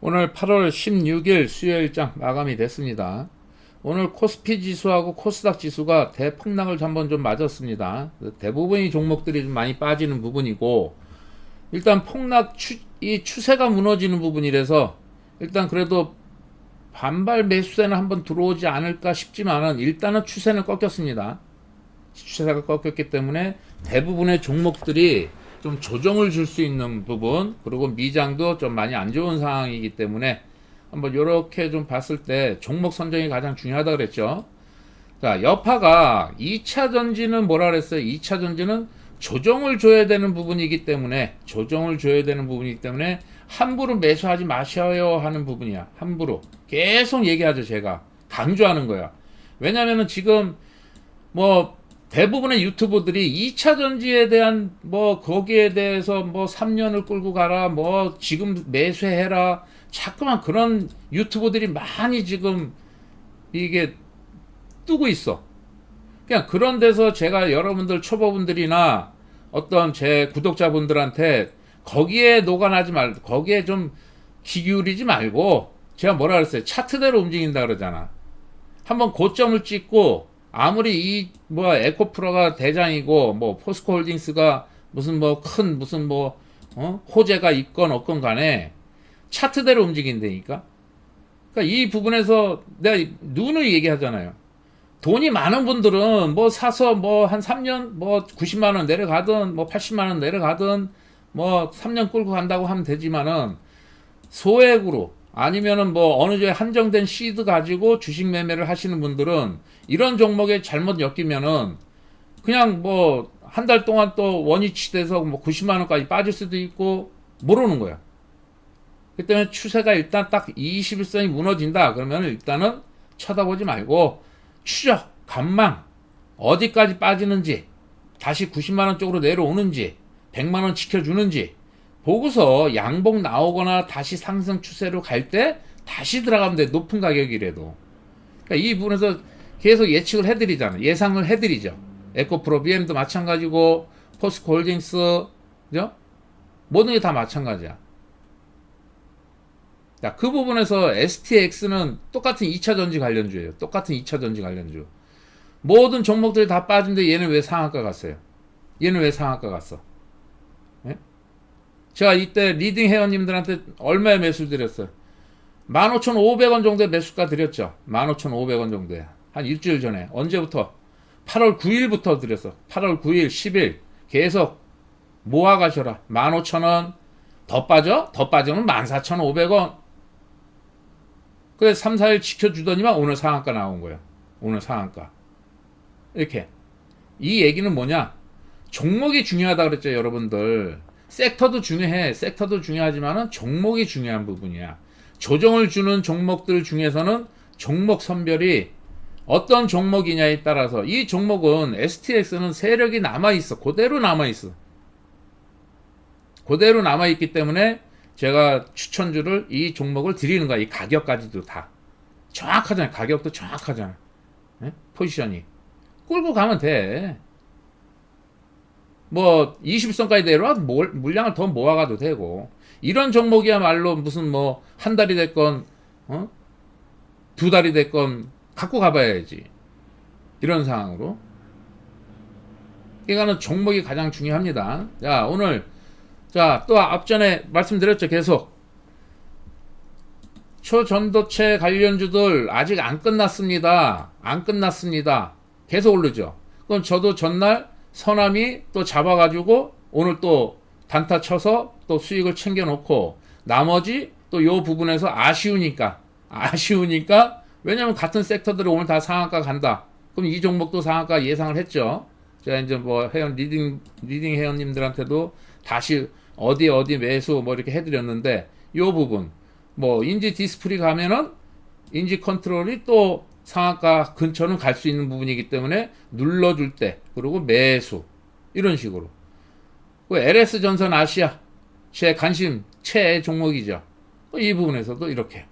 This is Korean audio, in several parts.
오늘 8월 16일 수요일장 마감이 됐습니다. 오늘 코스피 지수하고 코스닥 지수가 대폭락을 한번 좀 맞았습니다. 대부분의 종목들이 좀 많이 빠지는 부분이고 일단 폭락 추, 이 추세가 무너지는 부분이라서 일단 그래도 반발 매수세는 한번 들어오지 않을까 싶지만은 일단은 추세는 꺾였습니다. 추세가 꺾였기 때문에 대부분의 종목들이 좀 조정을 줄 수 있는 부분 그리고 미장도 좀 많이 안 좋은 상황이기 때문에 한번 이렇게 좀 봤을 때 종목 선정이 가장 중요하다 그랬죠. 자, 여파가 2차 전지는 뭐라 그랬어요? 2차 전지는 조정을 줘야 되는 부분이기 때문에 조정을 줘야 되는 부분이기 때문에 함부로 매수하지 마셔요 하는 부분이야. 함부로 계속 얘기하죠 제가 강조하는 거야. 왜냐면은 지금 뭐 대부분의 유튜버들이 2차 전지에 대한 뭐 거기에 대해서 뭐 3년을 끌고 가라 뭐 지금 매수해라 자꾸만 그런 유튜버들이 많이 지금 이게 뜨고 있어. 그냥 그런 데서 제가 여러분들 초보분들이나 어떤 제 구독자분들한테 거기에 녹아나지 말고 거기에 좀 기기울이지 말고 제가 뭐라 그랬어요 차트대로 움직인다 그러잖아 한번 고점을 찍고 아무리 이 뭐 에코프로가 대장이고 뭐 포스코홀딩스가 무슨 뭐 큰 무슨 뭐 어? 호재가 있건 없건 간에 차트대로 움직인다니까 그러니까 이 부분에서 내가 눈을 얘기하잖아요 돈이 많은 분들은 뭐 사서 뭐 한 3년 뭐 90만 원 내려가든 뭐 80만 원 내려가든 뭐 3년 끌고 간다고 하면 되지만은 소액으로 아니면은 뭐 어느 정도 한정된 시드 가지고 주식 매매를 하시는 분들은 이런 종목에 잘못 엮이면은 그냥 뭐 한 달 동안 또 원위치 돼서 뭐 90만 원까지 빠질 수도 있고 모르는 거야. 그 때문에 추세가 일단 딱 21선이 무너진다. 그러면 일단은 쳐다보지 말고 추적, 감망 어디까지 빠지는지 다시 90만 원 쪽으로 내려오는지 100만 원 지켜주는지 보고서 양봉 나오거나 다시 상승 추세로 갈 때 다시 들어가면 돼. 높은 가격이라도. 그러니까 이 부분에서 계속 예측을 해드리잖아 예상을 해드리죠 에코프로 BM도 마찬가지고 포스코 홀딩스 그죠 모든 게 다 마찬가지야 자, 그 부분에서 STX는 똑같은 2차 전지 관련주예요. 똑같은 2차 전지 관련주. 모든 종목들이 다 빠진데 얘는 왜 상한가 갔어요? 얘는 왜 상한가 갔어? 예? 제가 이때 리딩 회원님들한테 얼마에 매수 드렸어요? 15,500원 정도의 매수가 드렸죠. 15,500원 정도에. 한 일주일 전에. 언제부터? 8월 9일부터 드렸어. 8월 9일, 10일. 계속 모아 가셔라. 15,000원. 더 빠져? 더 빠지면 14,500원. 그래 3, 4일 지켜주더니만 오늘 상한가 나온 거예요. 오늘 상한가. 이렇게. 이 얘기는 뭐냐? 종목이 중요하다 그랬죠, 여러분들. 섹터도 중요해. 섹터도 중요하지만은 종목이 중요한 부분이야. 조정을 주는 종목들 중에서는 종목 선별이 어떤 종목이냐에 따라서 이 종목은 STX는 세력이 남아 있어. 그대로 남아 있어. 그대로 남아 있기 때문에 제가 추천주를 이 종목을 드리는 거야. 이 가격까지도 다. 정확하잖아요. 가격도 정확하잖아. 예? 포지션이. 끌고 가면 돼. 뭐 20선까지 내려와 뭘- 물량을 더 모아가도 되고 이런 종목이야말로 무슨 뭐 한 달이 됐건 어? 두 달이 됐건 갖고 가봐야지 이런 상황으로 이거는 종목이 가장 중요합니다 자 오늘 자, 또 앞전에 말씀드렸죠, 계속. 초전도체 관련주들 아직 안 끝났습니다. 안 끝났습니다. 계속 오르죠. 그럼 저도 전날 서남이 또 잡아가지고 오늘 또 단타 쳐서 또 수익을 챙겨놓고 나머지 또 요 부분에서 아쉬우니까 아쉬우니까 왜냐면 같은 섹터들이 오늘 다 상한가 간다. 그럼 이 종목도 상한가 예상을 했죠. 제가 이제 뭐 회원 리딩 리딩 회원님들한테도 다시 어디 어디 매수 뭐 이렇게 해드렸는데 요 부분 뭐 인지 디스플이 가면은 인지 컨트롤이 또 상한가 근처는 갈 수 있는 부분이기 때문에 눌러줄 때 그리고 매수 이런 식으로 그 LS 전선 아시아 제 관심 최애 종목이죠. 이 부분에서도 이렇게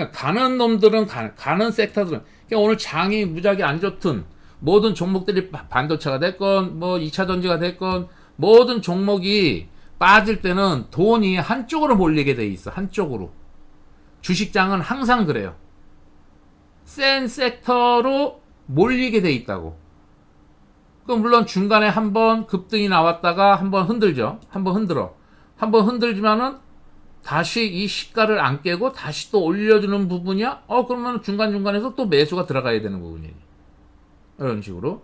그러니까 가는 놈들은 가, 가는 섹터들은 그러니까 오늘 장이 무지하게 안 좋든 모든 종목들이 바- 반도체가 됐건 뭐 2차 전지가 됐건 모든 종목이 빠질 때는 돈이 한쪽으로 몰리게 돼 있어. 한쪽으로. 주식장은 항상 그래요. 센 섹터로 몰리게 돼 있다고. 그 물론 중간에 한번 급등이 나왔다가 한번 흔들죠. 한번 흔들어. 한번 흔들지만은 다시 이 시가를 안 깨고 다시 또 올려주는 부분이야? 어, 그러면 중간중간에서 또 매수가 들어가야 되는 부분이니. 이런 식으로.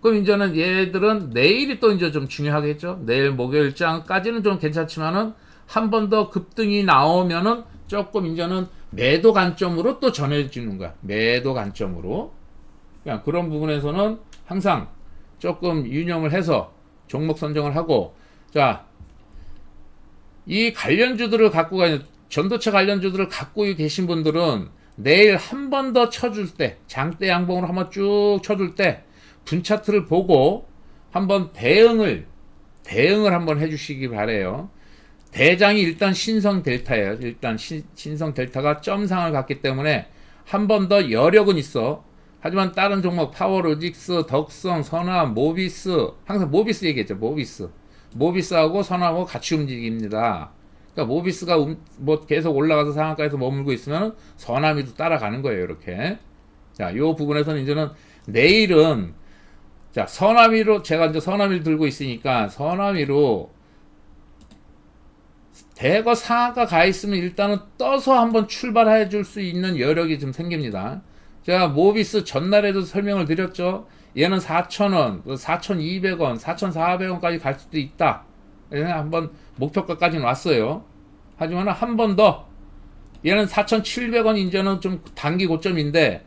그럼 이제는 얘들은 내일이 또 이제 좀 중요하겠죠. 내일 목요일장까지는 좀 괜찮지만은 한 번 더 급등이 나오면은 조금 이제는 매도 관점으로 또 전해지는 거야. 매도 관점으로. 그냥 그런 부분에서는 항상 조금 유념을 해서 종목 선정을 하고 자, 이 관련주들을 갖고 가 전도체 관련주들을 갖고 계신 분들은 내일 한 번 더 쳐줄 때 장대 양봉으로 한번 쭉 쳐줄 때 분차트를 보고 한번 대응을 대응을 한번 해주시기 바래요. 대장이 일단 신성 델타예요. 일단 신, 신성 델타가 점상을 갖기 때문에 한 번 더 여력은 있어. 하지만 다른 종목 파워로직스, 덕성, 선화, 모비스 항상 모비스 얘기했죠. 모비스. 모비스하고 선화하고 같이 움직입니다. 그러니까 모비스가 음, 뭐 계속 올라가서 상한가에서 머물고 있으면 선화미도 따라가는 거예요. 이렇게. 자, 요 부분에서는 이제는 내일은 자, 선화미로 제가 이제 선화미를 들고 있으니까 선화미로 대거 상한가 가 있으면 일단은 떠서 한번 출발해 줄 수 있는 여력이 좀 생깁니다. 제가 모비스 전날에도 설명을 드렸죠. 얘는 4,000원, 4,200원, 4,400원까지 갈 수도 있다. 얘는 한번 목표가까지는 왔어요. 하지만 한 번 더. 얘는 4,700원 이제는 좀 단기 고점인데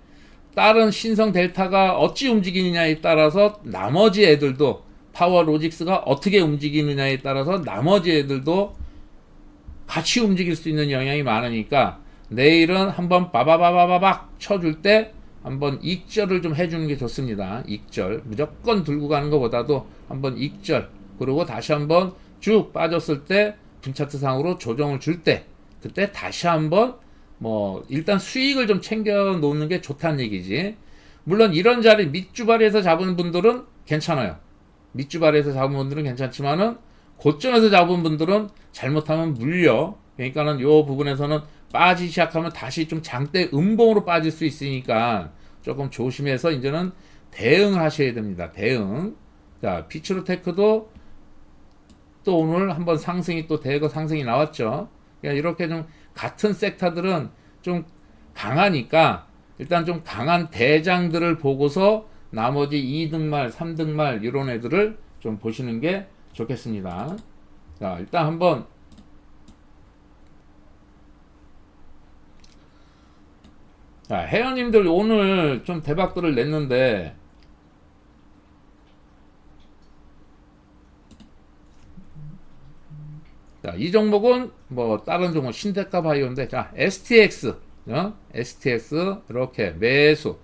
다른 신성 델타가 어찌 움직이느냐에 따라서 나머지 애들도 파워 로직스가 어떻게 움직이느냐에 따라서 나머지 애들도 같이 움직일 수 있는 영향이 많으니까 내일은 한번 빠바바바바박 쳐줄 때 한번 익절을 좀 해주는 게 좋습니다. 익절 무조건 들고 가는 것보다도 한번 익절 그리고 다시 한번 쭉 빠졌을 때 분차트 상으로 조정을 줄 때 그때 다시 한번 뭐 일단 수익을 좀 챙겨 놓는 게 좋다는 얘기지. 물론 이런 자리 밑주발에서 잡은 분들은 괜찮아요. 밑주발에서 잡은 분들은 괜찮지만은 고점에서 잡은 분들은 잘못하면 물려. 그러니까는 요 부분에서는 빠지기 시작하면 다시 좀 장대 음봉으로 빠질 수 있으니까 조금 조심해서 이제는 대응을 하셔야 됩니다. 대응. 자, 피츠로 테크도 또 오늘 한번 상승이 또 대거 상승이 나왔죠. 그러니까 이렇게 좀 같은 섹터들은 좀 강하니까 일단 좀 강한 대장들을 보고서 나머지 2등말, 3등말 이런 애들을 좀 보시는 게 좋겠습니다. 자, 일단 한번 자, 회원님들 오늘 좀 대박들을 냈는데 자, 이 종목은 뭐 다른 종목 신테카 바이오인데 자, STX 어? STX 이렇게 매수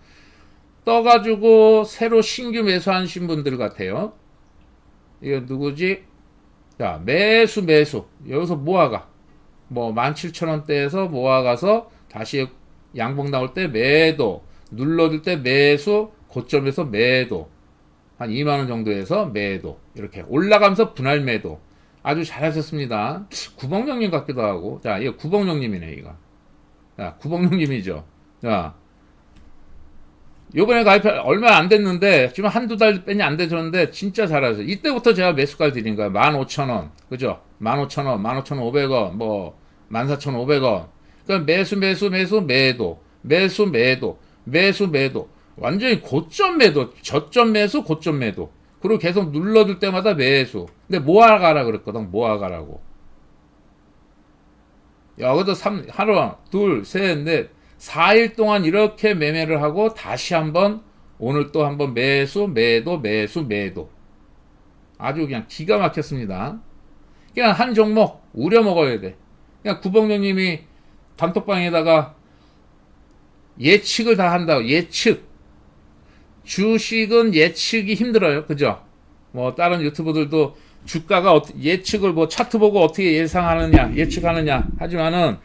떠가지고 새로 신규 매수하신 분들 같아요. 이거 누구지? 자, 매수, 매수. 여기서 모아가. 뭐, 17,000원대에서 모아가서 다시 양봉 나올 때 매도. 눌러줄 때 매수. 고점에서 매도. 한 2만원 정도에서 매도. 이렇게 올라가면서 분할 매도. 아주 잘하셨습니다. 구봉령님 같기도 하고. 자, 이거 구봉령님이네, 이거. 자, 구봉령님이죠. 자, 요번에 가입 얼마 안 됐는데 지금 한두 달 빼니 안 되셨는데 진짜 잘하세요. 이때부터 제가 매수가를 드린 거예요. 15,000원. 그죠? 15,000원, 15,500원, 뭐 14,500원. 그러니까 매수 매수 매수 매도. 매수 매도. 매수 매도. 완전히 고점 매도. 저점 매수, 고점 매도. 그리고 계속 눌러줄 때마다 매수. 근데 모아가라 그랬거든. 모아가라고. 여기도 3, 하나, 둘, 셋, 넷. 4일 동안 이렇게 매매를 하고 다시 한번 오늘 또 한번 매수, 매도, 매수, 매도. 아주 그냥 기가 막혔습니다. 그냥 한 종목 우려 먹어야 돼. 그냥 구봉령님이 단톡방에다가 예측을 다 한다고 예측. 주식은 예측이 힘들어요. 그죠? 뭐 다른 유튜버들도 주가가 예측을 뭐 차트 보고 어떻게 예상하느냐, 예측하느냐 하지만은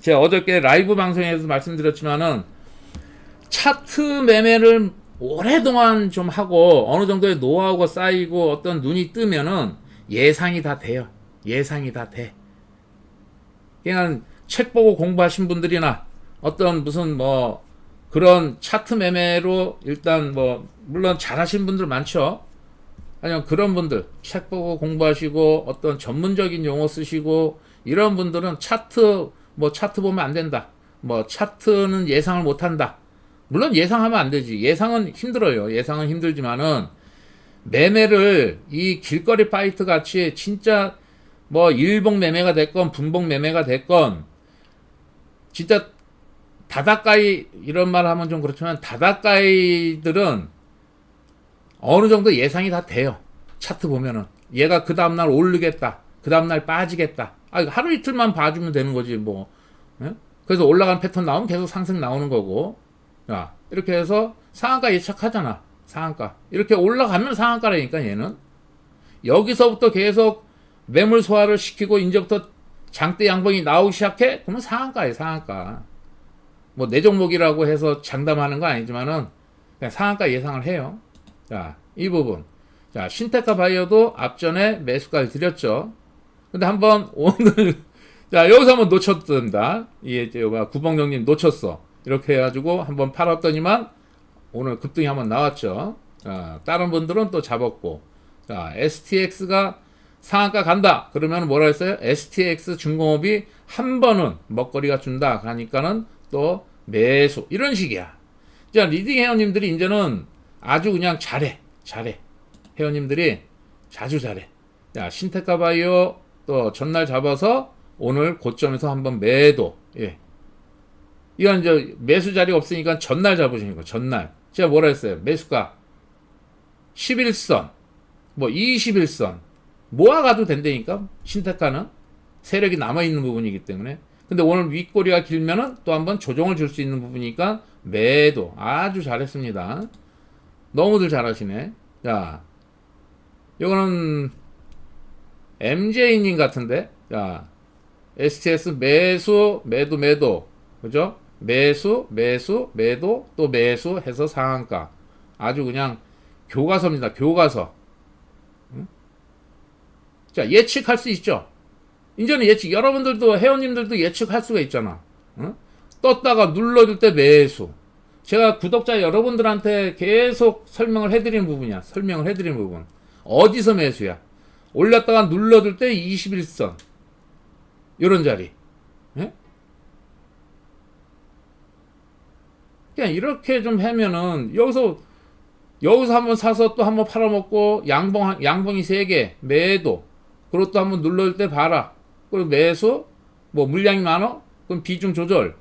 제가 어저께 라이브 방송에서 말씀드렸지만은 차트 매매를 오랫동안 좀 하고 어느 정도의 노하우가 쌓이고 어떤 눈이 뜨면은 예상이 다 돼요. 예상이 다 돼. 그냥 책 보고 공부하신 분들이나 어떤 무슨 뭐 그런 차트 매매로 일단 뭐 물론 잘하신 분들 많죠. 아니면 그런 분들 책 보고 공부하시고 어떤 전문적인 용어 쓰시고 이런 분들은 차트 뭐 차트 보면 안 된다. 뭐 차트는 예상을 못 한다. 물론 예상하면 안 되지. 예상은 힘들어요. 예상은 힘들지만은 매매를 이 길거리 파이트 같이 진짜 뭐 일봉 매매가 됐건 분봉 매매가 됐건 진짜 다다까이 이런 말 하면 좀 그렇지만 다다까이들은 어느 정도 예상이 다 돼요. 차트 보면은 얘가 그 다음날 오르겠다. 그 다음날 빠지겠다. 아, 하루 이틀만 봐주면 되는 거지 뭐. 예? 그래서 올라간 패턴 나오면 계속 상승 나오는 거고. 야, 이렇게 해서 상한가 예측하잖아. 상한가. 이렇게 올라가면 상한가라니까 얘는. 여기서부터 계속 매물 소화를 시키고 이제부터 장대 양봉이 나오기 시작해? 그러면 상한가에 상한가. 뭐 내 종목이라고 해서 장담하는 거 아니지만은 그냥 상한가 예상을 해요. 자, 이 부분. 자, 신테카 바이오도 앞전에 매수가를 드렸죠. 근데 한번 오늘 자, 여기서 한번 놓쳤습니다. 이 제가 구봉령님 놓쳤어. 이렇게 해가지고 한번 팔았더니만 오늘 급등이 한번 나왔죠. 자, 다른 분들은 또 잡았고. 자, STX가 상한가 간다. 그러면 뭐라 했어요? STX 중공업이 한 번은 먹거리가 준다. 하니까는 또 매수. 이런 식이야. 자, 리딩 회원님들이 이제는 아주 그냥 잘해. 잘해. 회원님들이 자주 잘해. 자, 신테카 바이오 또 전날 잡아서 오늘 고점에서 한번 매도. 예. 이건 이제 매수 자리가 없으니까 전날 잡으시는 거. 전날. 제가 뭐라 했어요? 매수가 11선, 뭐 21선 모아가도 된다니까. 신테카는 세력이 남아 있는 부분이기 때문에. 근데 오늘 윗꼬리가 길면은 또 한번 조정을 줄 수 있는 부분이니까 매도 아주 잘했습니다. 너무들 잘하시네. 자, 이거는 MJ님 같은데. 자, STS 매수, 매도, 매도. 그죠? 매수, 매수, 매도, 또 매수 해서 상한가. 아주 그냥 교과서입니다. 교과서. 응? 자, 예측할 수 있죠? 이제는 예측, 여러분들도, 회원님들도 예측할 수가 있잖아. 응? 떴다가 눌러줄 때 매수. 제가 구독자 여러분들한테 계속 설명을 해드리는 부분이야. 설명을 해드리는 부분. 어디서 매수야? 올렸다가 눌러줄 때 21선. 요런 자리. 예? 그냥 이렇게 좀 하면은 여기서 여기서 한번 사서 또 한번 팔아먹고 양봉 양봉이 세개 매도 또 한번 눌러줄 때 봐라. 그리고 매수 뭐 물량이 많어? 그럼 비중 조절.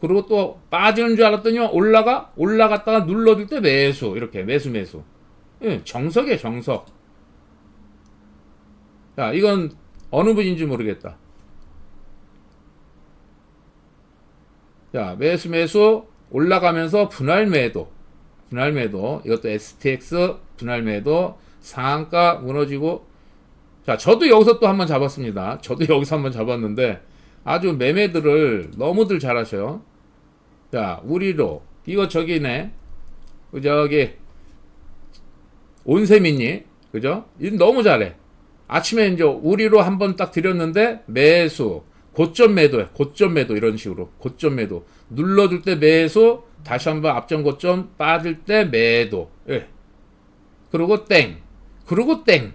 그리고 또 빠지는 줄 알았더니 올라가? 올라갔다가 눌러줄 때 매수. 이렇게 매수 매수. 예, 정석이에요 정석. 자 이건 어느 분인지 모르겠다. 자 매수 매수. 올라가면서 분할 매도. 분할 매도. 이것도 STX 분할 매도. 상한가 무너지고 자 저도 여기서 또 한번 잡았습니다. 저도 여기서 한번 잡았는데 아주 매매들을 너무들 잘하셔요. 자 우리로. 이거 저기네. 그 저기 온세민니 그죠? 이 너무 잘해. 아침에 이제 우리로 한번 딱 드렸는데 매수. 고점 매도야 고점 매도 이런 식으로. 고점 매도. 눌러줄 때 매수. 다시 한번 앞전 고점 빠질 때 매도. 예. 그리고 땡. 그리고 땡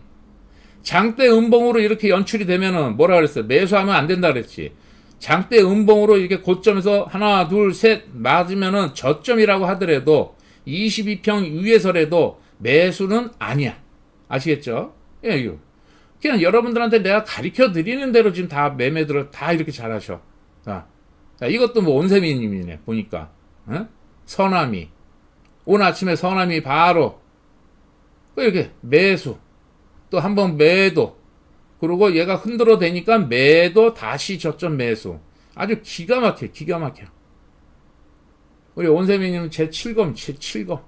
장대 음봉으로 이렇게 연출이 되면은 뭐라 그랬어요? 매수하면 안 된다 그랬지. 장대 음봉으로 이렇게 고점에서 하나 둘 셋 맞으면은 저점이라고 하더라도 22평 위에서라도 매수는 아니야. 아시겠죠? 예 이거 그냥 여러분들한테 내가 가르쳐 드리는 대로 지금 다 매매들을 다 이렇게 잘하셔. 자, 자 이것도 뭐 온세미님이네 보니까. 어? 서남이. 오늘 아침에 서남이 바로 그 이렇게 매수 또 한 번 매도 그리고 얘가 흔들어 대니까 매도 다시 저점 매수 아주 기가 막혀 기가 막혀 우리 온세미님 제 7검 제 7검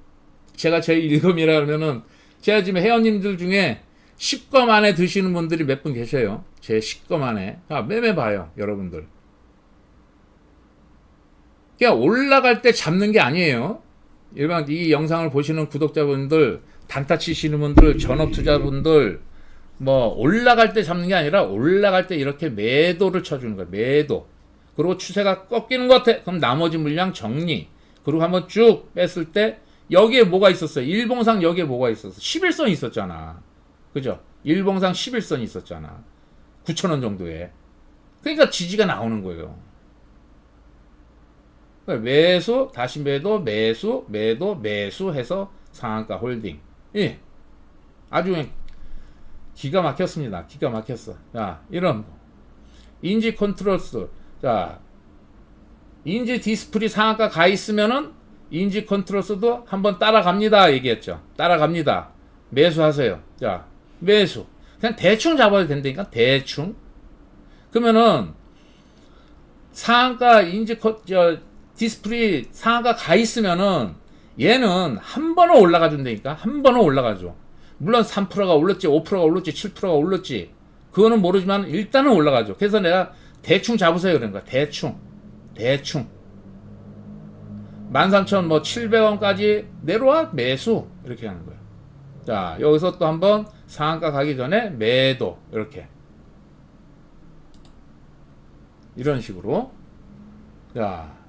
제가 제 1검이라 하면은 제가 지금 회원님들 중에 10검 안에 드시는 분들이 몇 분 계셔요. 제 10검 안에. 아, 매매 봐요, 여러분들. 그냥 올라갈 때 잡는 게 아니에요. 일반 이 영상을 보시는 구독자분들, 단타 치시는 분들, 전업 투자분들 뭐 올라갈 때 잡는 게 아니라 올라갈 때 이렇게 매도를 쳐주는 거예요. 매도. 그리고 추세가 꺾이는 것 같아. 그럼 나머지 물량 정리. 그리고 한번 쭉 뺐을 때 여기에 뭐가 있었어요? 일봉상 여기에 뭐가 있었어? 11선 있었잖아. 그죠? 일봉상 11선 있었잖아. 9천원 정도에. 그러니까 지지가 나오는 거예요. 그러니까 매수, 다시 매도, 매수, 매도, 매수 해서 상한가 홀딩. 예. 아주 기가 막혔습니다. 기가 막혔어. 자, 이런 인지 컨트롤스. 자, 인지 디스플이 상한가 가 있으면은 인지 컨트롤스도 한번 따라갑니다. 얘기했죠. 따라갑니다. 매수하세요. 자, 매수. 그냥 대충 잡아도 된다니까. 대충. 그러면은 상한가 인지 컨, 저, 디스플이 상한가 가 있으면은 얘는 한 번은 올라가 준다니까. 한 번은 올라가죠. 물론 3%가 올랐지, 5%가 올랐지, 7%가 올랐지. 그거는 모르지만 일단은 올라가죠. 그래서 내가 대충 잡으세요 그런 거야. 대충. 대충. 13,000뭐 700원까지 내려와 매수 이렇게 하는 거야. 자, 여기서 또 한번 상한가 가기 전에 매도 이렇게. 이런 식으로. 자.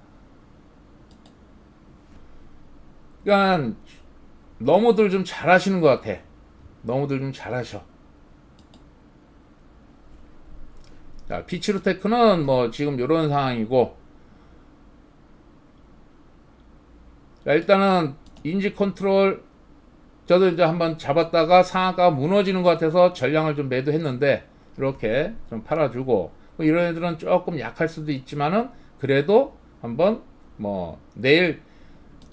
그러니까 너무들 좀 잘하시는 것 같아. 너무들 좀 잘하셔. 자, 피치루테크는 뭐 지금 이런 상황이고, 자, 일단은 인지 컨트롤 저도 이제 한번 잡았다가 상한가가 무너지는 것 같아서 전량을 좀 매도했는데 이렇게 좀 팔아주고 뭐 이런 애들은 조금 약할 수도 있지만은 그래도 한번 뭐 내일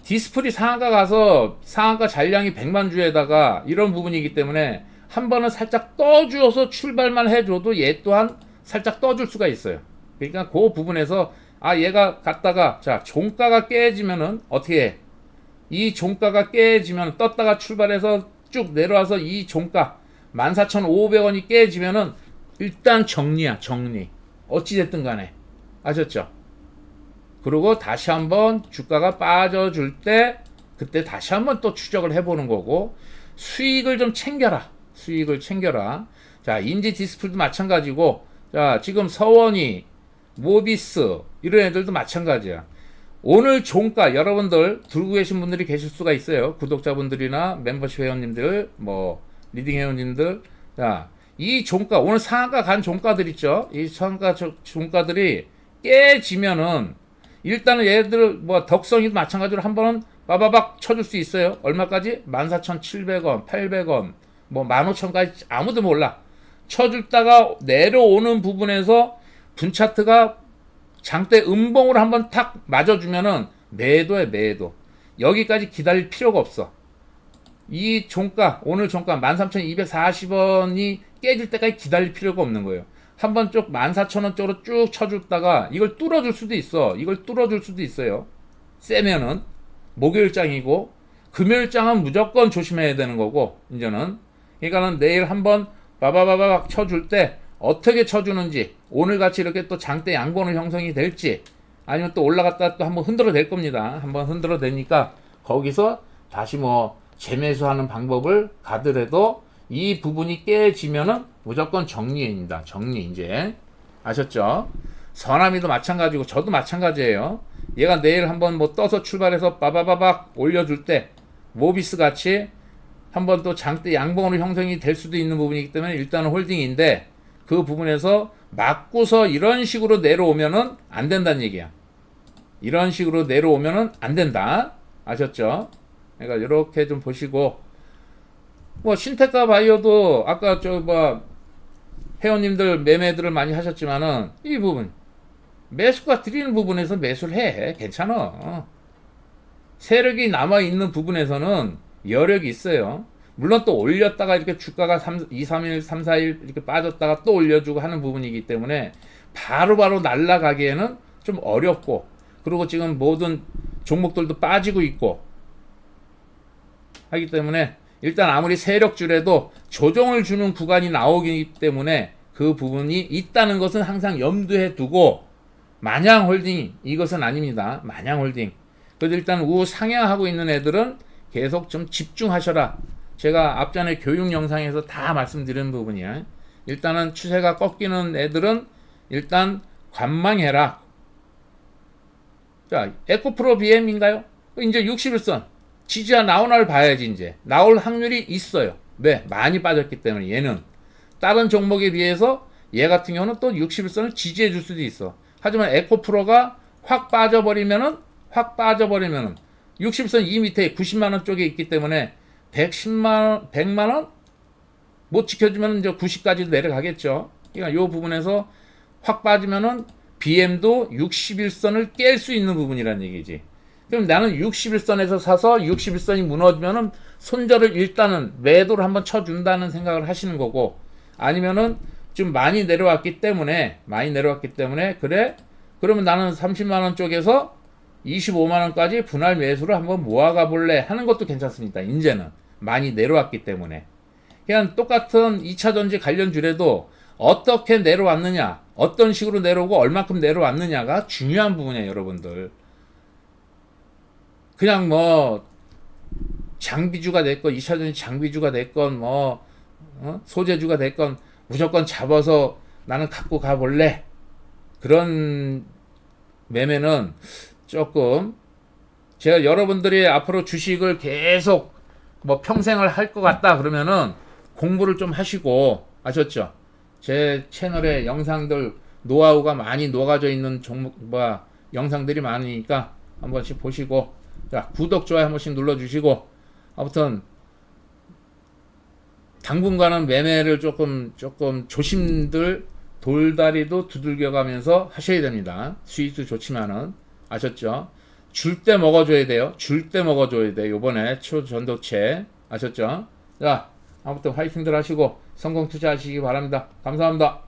디스플이 상한가 가서 상한가 잔량이 100만 주에다가 이런 부분이기 때문에 한 번은 살짝 떠주어서 출발만 해줘도 얘 또한 살짝 떠줄 수가 있어요. 그러니까 그 부분에서 아 얘가 갔다가 자 종가가 깨지면은 어떻게 해? 이 종가가 깨지면 떴다가 출발해서 쭉 내려와서 이 종가 14,500원이 깨지면은 일단 정리야 정리 어찌됐든 간에 아셨죠? 그리고 다시 한번 주가가 빠져줄 때 그때 다시 한번 또 추적을 해보는 거고 수익을 좀 챙겨라. 수익을 챙겨라. 자 인지 디스플도 마찬가지고 자 지금 서원이 모비스 이런 애들도 마찬가지야. 오늘 종가 여러분들 들고 계신 분들이 계실 수가 있어요. 구독자분들이나 멤버십 회원님들 뭐 리딩 회원님들. 자 이 종가 오늘 상한가 간 종가들 있죠? 이 상한가 종가들이 깨지면은 일단은 얘들 뭐 덕성이도 마찬가지로 한 번은 빠바박 쳐줄 수 있어요. 얼마까지? 14,700원, 800원, 뭐 15,000까지 아무도 몰라. 쳐줬다가 내려오는 부분에서 분차트가 장대 음봉으로 한번 탁 맞아주면은 매도에 매도. 여기까지 기다릴 필요가 없어. 이 종가, 오늘 종가 13,240원이 깨질 때까지 기다릴 필요가 없는 거예요. 한번 쭉 14,000원 쪽으로 쭉 쳐줬다가 이걸 뚫어줄 수도 있어. 이걸 뚫어줄 수도 있어요. 세면은 목요일장이고 금요일장은 무조건 조심해야 되는 거고 이제는 그러니까는 내일 한번 바바바박 쳐줄 때 어떻게 쳐주는지 오늘 같이 이렇게 또 장대 양봉을 형성이 될지 아니면 또 올라갔다 또 한번 흔들어 댈 겁니다. 한번 흔들어 대니까 거기서 다시 뭐 재매수하는 방법을 가더라도 이 부분이 깨지면은 무조건 정리입니다. 정리 이제 아셨죠? 서남이도 마찬가지고 저도 마찬가지예요. 얘가 내일 한번 뭐 떠서 출발해서 빠바바박 올려줄 때 모비스 같이 한번 또 장대 양봉으로 형성이 될 수도 있는 부분이기 때문에 일단은 홀딩인데 그 부분에서 맞고서 이런 식으로 내려오면은 안 된다는 얘기야. 이런 식으로 내려오면은 안 된다. 아셨죠? 그러니까 이렇게 좀 보시고 뭐 신테카 바이오도 아까 저뭐 회원님들 매매들을 많이 하셨지만은 이 부분 매수가 드리는 부분에서 매수를 해. 괜찮아. 세력이 남아 있는 부분에서는 여력이 있어요. 물론 또 올렸다가 이렇게 주가가 3, 2, 3일 3, 4일 이렇게 빠졌다가 또 올려주고 하는 부분이기 때문에 바로바로 날라가기에는 좀 어렵고 그리고 지금 모든 종목들도 빠지고 있고 하기 때문에 일단 아무리 세력줄에도 조정을 주는 구간이 나오기 때문에 그 부분이 있다는 것은 항상 염두에 두고 마냥 홀딩 이것은 아닙니다. 마냥 홀딩. 그래도 일단 우 상향하고 있는 애들은 계속 좀 집중하셔라. 제가 앞전에 교육 영상에서 다 말씀드린 부분이야. 일단은 추세가 꺾이는 애들은 일단 관망해라. 자, 에코프로 BM인가요? 이제 61선. 지지가 나오나를 봐야지, 이제. 나올 확률이 있어요. 왜? 많이 빠졌기 때문에, 얘는. 다른 종목에 비해서 얘 같은 경우는 또 61선을 지지해 줄 수도 있어. 하지만 에코프로가 확 빠져버리면은, 확 빠져버리면은, 60선 이 밑에 90만 원 쪽에 있기 때문에, 110만 원, 100만 원? 못 지켜주면 이제 90까지도 내려가겠죠. 그러니까 요 부분에서 확 빠지면은 BM도 61선을 깰 수 있는 부분이란 얘기지. 그럼 나는 61선에서 사서 61선이 무너지면은 손절을 일단은 매도를 한번 쳐준다는 생각을 하시는 거고 아니면은 좀 많이 내려왔기 때문에 많이 내려왔기 때문에 그래 그러면 나는 30만 원 쪽에서 25만 원까지 분할 매수를 한번 모아가 볼래 하는 것도 괜찮습니다. 이제는 많이 내려왔기 때문에 그냥 똑같은 2차 전지 관련 주래도 어떻게 내려왔느냐, 어떤 식으로 내려오고 얼마큼 내려왔느냐가 중요한 부분이에요, 여러분들. 그냥 뭐 장비주가 됐건 2차 전지 장비주가 됐건 뭐 어? 소재주가 됐건 무조건 잡아서 나는 갖고 가볼래 그런 매매는 조금 제가 여러분들이 앞으로 주식을 계속 뭐 평생을 할 것 같다 그러면은 공부를 좀 하시고 아셨죠? 제 채널에 영상들 노하우가 많이 녹아져 있는 종목 뭐 영상들이 많으니까 한 번씩 보시고 자 구독 좋아요 한 번씩 눌러주시고 아무튼 당분간은 매매를 조금 조금 조심들 돌다리도 두들겨가면서 하셔야 됩니다. 수익도 좋지만은 아셨죠? 줄 때 먹어줘야 돼요. 줄 때 먹어줘야 돼. 요번에 초전도체 아셨죠? 자 아무튼 화이팅들 하시고 성공 투자하시기 바랍니다. 감사합니다.